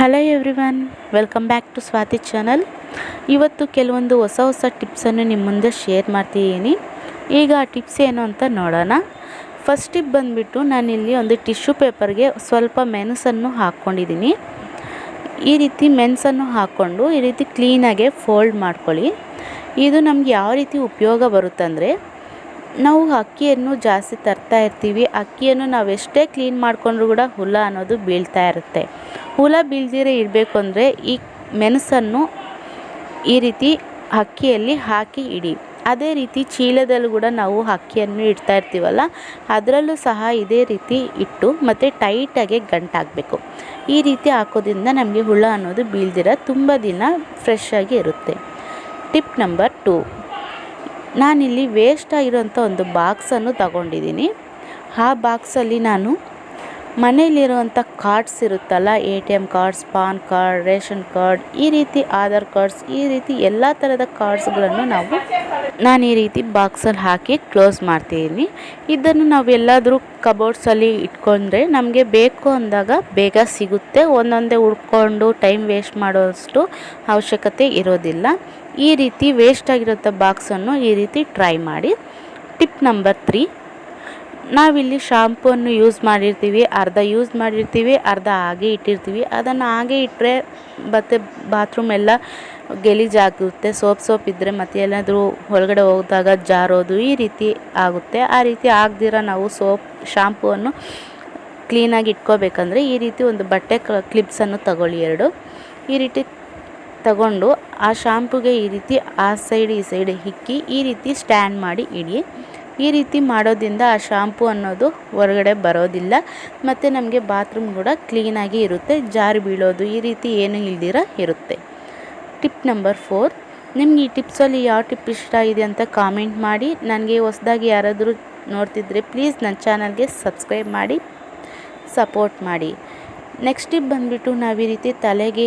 Hello everyone welcome back to Swathi channel ಇವತ್ತು ಕೆಲವೊಂದು ಹೊಸ ಹೊಸ ಟಿಪ್ಸನ್ನು ನಿಮ್ಮ ಮುಂದೆ ಶೇರ್ ಮಾಡ್ತಿದ್ದೀನಿ. ಈಗ ಆ ಟಿಪ್ಸ್ ಏನು ಅಂತ ನೋಡೋಣ. ಫಸ್ಟ್ ಟಿಪ್ ಬಂದುಬಿಟ್ಟು ನಾನಿಲ್ಲಿ ಒಂದು ಟಿಶ್ಯೂ ಪೇಪರ್ಗೆ ಸ್ವಲ್ಪ ಮೆಣಸನ್ನು ಹಾಕ್ಕೊಂಡಿದ್ದೀನಿ. ಈ ರೀತಿ ಮೆಣಸನ್ನು ಹಾಕ್ಕೊಂಡು ಈ ರೀತಿ ಕ್ಲೀನಾಗೆ ಫೋಲ್ಡ್ ಮಾಡ್ಕೊಳ್ಳಿ. ಇದು ನಮ್ಗೆ ಯಾವ ರೀತಿ ಉಪಯೋಗ ಬರುತ್ತಂದರೆ ನಾವು ಅಕ್ಕಿಯನ್ನು ಜಾಸ್ತಿ ತರ್ತಾ ಇರ್ತೀವಿ, ಅಕ್ಕಿಯನ್ನು ನಾವು ಎಷ್ಟೇ ಕ್ಲೀನ್ ಮಾಡಿಕೊಂಡ್ರೂ ಕೂಡ ಹುಲ್ಲ ಅನ್ನೋದು ಬೀಳ್ತಾ ಇರುತ್ತೆ. ಹುಳ ಬೀಳ್ದಿರೇ ಇರಬೇಕು ಅಂದರೆ ಈ ಮೆಣಸನ್ನು ಈ ರೀತಿ ಅಕ್ಕಿಯಲ್ಲಿ ಹಾಕಿ ಇಡಿ. ಅದೇ ರೀತಿ ಚೀಲದಲ್ಲೂ ಕೂಡ ನಾವು ಅಕ್ಕಿಯನ್ನು ಇಡ್ತಾ ಇರ್ತೀವಲ್ಲ, ಅದರಲ್ಲೂ ಸಹ ಇದೇ ರೀತಿ ಇಟ್ಟು ಮತ್ತು ಟೈಟಾಗಿ ಗಂಟಾಕಬೇಕು ಈ ರೀತಿ ಹಾಕೋದ್ರಿಂದ ನಮಗೆ ಹುಳ ಅನ್ನೋದು ಬೀಳ್ದಿರ ತುಂಬ ದಿನ ಫ್ರೆಶ್ ಆಗಿ ಇರುತ್ತೆ. ಟಿಪ್ ನಂಬರ್ ಟೂ ನಾನಿಲ್ಲಿ ವೇಸ್ಟ್ ಆಗಿರೋಂಥ ಒಂದು ಬಾಕ್ಸನ್ನು ತಗೊಂಡಿದ್ದೀನಿ. ಆ ಬಾಕ್ಸಲ್ಲಿ ನಾನು ಮನೇಲಿರುವಂಥ ಕಾರ್ಡ್ಸ್ ಇರುತ್ತಲ್ಲ, A T M cards, PAN card, ration card, ಈ ರೀತಿ ಆಧಾರ್ ಕಾರ್ಡ್ಸ್, ಈ ರೀತಿ ಎಲ್ಲ ಥರದ ಕಾರ್ಡ್ಸ್ಗಳನ್ನು ನಾವು ನಾನು ಈ ರೀತಿ ಬಾಕ್ಸಲ್ಲಿ ಹಾಕಿ ಕ್ಲೋಸ್ ಮಾಡ್ತೀನಿ ಇದನ್ನು ನಾವು ಎಲ್ಲಾದರೂ ಕಬೋರ್ಡ್ಸಲ್ಲಿ ಇಟ್ಕೊಂಡ್ರೆ ನಮಗೆ ಬೇಕು ಅಂದಾಗ ಬೇಗ ಸಿಗುತ್ತೆ. ಒಂದೊಂದೇ ಉಳ್ಕೊಂಡು ಟೈಮ್ ವೇಸ್ಟ್ ಮಾಡೋಷ್ಟು ಅವಶ್ಯಕತೆ ಇರೋದಿಲ್ಲ. ಈ ರೀತಿ ವೇಸ್ಟ್ ಆಗಿರೋಂಥ ಬಾಕ್ಸನ್ನು ಈ ರೀತಿ ಟ್ರೈ ಮಾಡಿ. Tip number three. ನಾವಿಲ್ಲಿ ಶಾಂಪೂನ್ನು ಯೂಸ್ ಮಾಡಿರ್ತೀವಿ, ಅರ್ಧ ಯೂಸ್ ಮಾಡಿರ್ತೀವಿ, ಅರ್ಧ ಹಾಗೆ ಇಟ್ಟಿರ್ತೀವಿ. ಅದನ್ನು ಹಾಗೆ ಇಟ್ಟರೆ ಮತ್ತು ಬಾತ್ರೂಮ್ ಎಲ್ಲ ಗಲೀಜಾಗುತ್ತೆ ಸೋಪ್ ಸೋಪ್ ಇದ್ದರೆ ಮತ್ತೆ ಎಲ್ಲಾದರೂ ಹೊರಗಡೆ ಹೋದಾಗ ಜಾರೋದು ಈ ರೀತಿ ಆಗುತ್ತೆ. ಆ ರೀತಿ ಆಗದಿರ ನಾವು ಸೋಪ್, ಶಾಂಪೂವನ್ನು ಕ್ಲೀನಾಗಿ ಇಟ್ಕೋಬೇಕಂದ್ರೆ ಈ ರೀತಿ ಒಂದು ಬಟ್ಟೆ ಕ್ಲಿಪ್ಸನ್ನು ತಗೊಳ್ಳಿ ಎರಡು. ಈ ರೀತಿ ತಗೊಂಡು ಆ ಶಾಂಪುಗೆ ಈ ರೀತಿ ಆ ಸೈಡ್ ಈ ಸೈಡ್ ಹಿಕ್ಕಿ ಈ ರೀತಿ ಸ್ಟ್ಯಾಂಡ್ ಮಾಡಿ ಇಡಿ. ಈ ರೀತಿ ಮಾಡೋದ್ರಿಂದ ಆ ಶಾಂಪು ಅನ್ನೋದು ಹೊರಗಡೆ ಬರೋದಿಲ್ಲ. ಮತ್ತು ನಮಗೆ ಬಾತ್ರೂಮ್ ಕೂಡ ಕ್ಲೀನಾಗಿ ಇರುತ್ತೆ, ಜಾರಿ ಬೀಳೋದು ಈ ರೀತಿ ಏನು ಇಲ್ದಿರ ಇರುತ್ತೆ. ಟಿಪ್ ನಂಬರ್ ಫೋರ್ ನಿಮ್ಗೆ ಈ ಟಿಪ್ಸಲ್ಲಿ ಯಾವ ಟಿಪ್ ಇಷ್ಟ ಇದೆ ಅಂತ ಕಾಮೆಂಟ್ ಮಾಡಿ. ನನಗೆ ಹೊಸದಾಗಿ ಯಾರಾದರೂ ನೋಡ್ತಿದ್ರೆ ಪ್ಲೀಸ್ ನನ್ನ ಚಾನಲ್ಗೆ ಸಬ್ಸ್ಕ್ರೈಬ್ ಮಾಡಿ ಸಪೋರ್ಟ್ ಮಾಡಿ. ನೆಕ್ಸ್ಟ್ ಟಿಪ್ ಬಂದುಬಿಟ್ಟು ನಾವು ಈ ರೀತಿ ತಲೆಗೆ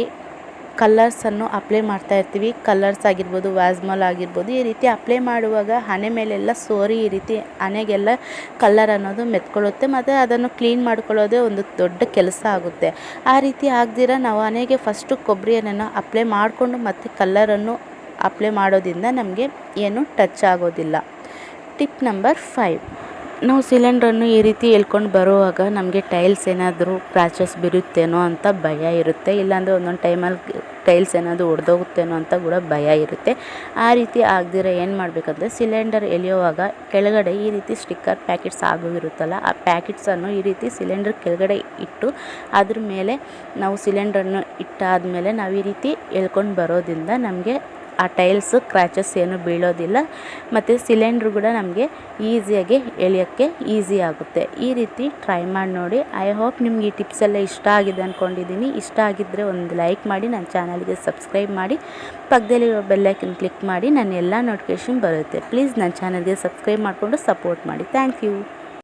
ಕಲರ್ಸನ್ನು ಅಪ್ಲೈ ಮಾಡ್ತಾ ಇರ್ತೀವಿ. ಕಲರ್ಸ್ ಆಗಿರ್ಬೋದು ವ್ಯಾಸ್ಮಾಲ್ ಆಗಿರ್ಬೋದು, ಈ ರೀತಿ ಅಪ್ಲೈ ಮಾಡುವಾಗ ಹಣೆ ಮೇಲೆಲ್ಲ ಸೋರಿ, ಈ ರೀತಿ ಹಣೆಗೆಲ್ಲ ಕಲರ್ ಅನ್ನೋದು ಮೆತ್ಕೊಳ್ಳುತ್ತೆ ಮತ್ತು ಅದನ್ನು ಕ್ಲೀನ್ ಮಾಡ್ಕೊಳ್ಳೋದೇ ಒಂದು ದೊಡ್ಡ ಕೆಲಸ ಆಗುತ್ತೆ. ಆ ರೀತಿ ಆಗದಿರ ನಾವು ಹಣೆಗೆ ಫಸ್ಟು ಕೊಬ್ಬರಿ ಎಣ್ಣೆನ ಅಪ್ಲೈ ಮಾಡಿಕೊಂಡು ಮತ್ತು ಕಲ್ಲರನ್ನು ಅಪ್ಲೈ ಮಾಡೋದ್ರಿಂದ ನಮಗೆ ಏನು ಟಚ್ ಆಗೋದಿಲ್ಲ. ಟಿಪ್ ನಂಬರ್ ಫೈವ್ ನಾವು ಸಿಲಿಂಡ್ರನ್ನು ಈ ರೀತಿ ಎಳ್ಕೊಂಡು ಬರುವಾಗ ನಮಗೆ ಟೈಲ್ಸ್ ಏನಾದರೂ ಕ್ರ್ಯಾಚಸ್ ಬಿರುತ್ತೇನೋ ಅಂತ ಭಯ ಇರುತ್ತೆ. ಇಲ್ಲಾಂದರೆ ಒಂದೊಂದು ಟೈಮಲ್ಲಿ ಟೈಲ್ಸ್ ಏನಾದರೂ ಒಡೆದೋಗುತ್ತೇನೋ ಅಂತ ಕೂಡ ಭಯ ಇರುತ್ತೆ. ಆ ರೀತಿ ಆಗದಿರ ಏನು ಮಾಡಬೇಕಂದ್ರೆ ಸಿಲಿಂಡರ್ ಎಳೆಯುವಾಗ ಕೆಳಗಡೆ ಈ ರೀತಿ ಸ್ಟಿಕ್ಕರ್ ಪ್ಯಾಕೆಟ್ಸ್ ಆಗೋಗಿರುತ್ತಲ್ಲ ಆ ಪ್ಯಾಕೆಟ್ಸನ್ನು ಈ ರೀತಿ ಸಿಲಿಂಡರ್ ಕೆಳಗಡೆ ಇಟ್ಟು ಅದ್ರ ಮೇಲೆ ನಾವು ಸಿಲಿಂಡ್ರನ್ನು ಇಟ್ಟಾದಮೇಲೆ ನಾವು ಈ ರೀತಿ ಎಳ್ಕೊಂಡು ಬರೋದ್ರಿಂದ ನಮಗೆ ಆ ಟೈಲ್ಸ್ ಕ್ರ್ಯಾಚಸ್ ಏನು ಬೀಳೋದಿಲ್ಲ. ಮತ್ತು ಸಿಲಿಂಡ್ರ್ ಕೂಡ ನಮಗೆ ಈಸಿಯಾಗಿ ಎಳೆಯೋಕ್ಕೆ ಈಸಿ ಆಗುತ್ತೆ. ಈ ರೀತಿ ಟ್ರೈ ಮಾಡಿ ನೋಡಿ. ಐ ಹೋಪ್ ನಿಮ್ಗೆ ಈ ಟಿಪ್ಸ್ ಎಲ್ಲ ಇಷ್ಟ ಆಗಿದೆ ಅಂದ್ಕೊಂಡಿದ್ದೀನಿ ಇಷ್ಟ ಆಗಿದ್ದರೆ ಒಂದು ಲೈಕ್ ಮಾಡಿ, ನನ್ನ ಚಾನಲ್ಗೆ ಸಬ್ಸ್ಕ್ರೈಬ್ ಮಾಡಿ. ಪಕ್ಕದಲ್ಲಿರೋ ಬೆಲ್ಲೈಕನ್ ಕ್ಲಿಕ್ ಮಾಡಿ, ನನ್ನ ಎಲ್ಲ ನೋಟಿಫಿಕೇಷನ್ ಬರುತ್ತೆ. ಪ್ಲೀಸ್ ನನ್ನ ಚಾನಲ್ಗೆ ಸಬ್ಸ್ಕ್ರೈಬ್ ಮಾಡಿಕೊಂಡು ಸಪೋರ್ಟ್ ಮಾಡಿ. Thank you